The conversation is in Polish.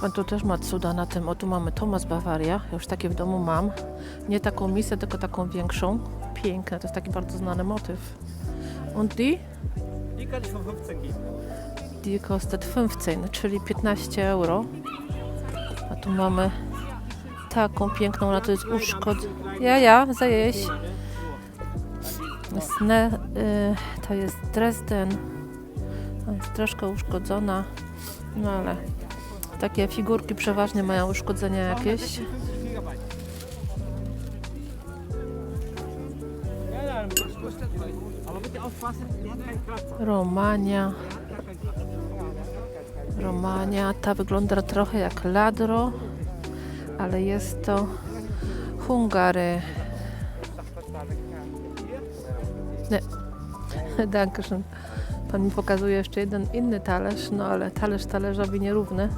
Pan tu też ma cuda na tym. O, tu mamy Thomas Bavaria. Ja już takie w domu mam. Nie taką misę, tylko taką większą. Piękne. To jest taki bardzo znany motyw. Und die? Die kann ich von 15 geben. Die kostet 15, czyli 15 euro. A tu mamy taką piękną, ona to jest uszkod... Ja, ja, zajeść. Jest ne, y, to jest Dresden. Jest troszkę uszkodzona, no ale takie figurki przeważnie mają uszkodzenia jakieś. 50 Gigabyte. Ja, ja, das kostet. Aber bitte aufpassen, die hat keinen Kratzer. Romania. Romania. Ta wygląda trochę jak ladro, ale jest to Hungary. Nie. Dankeschön. Pan mi pokazuje jeszcze jeden inny talerz, no ale talerz talerzowi nierówny.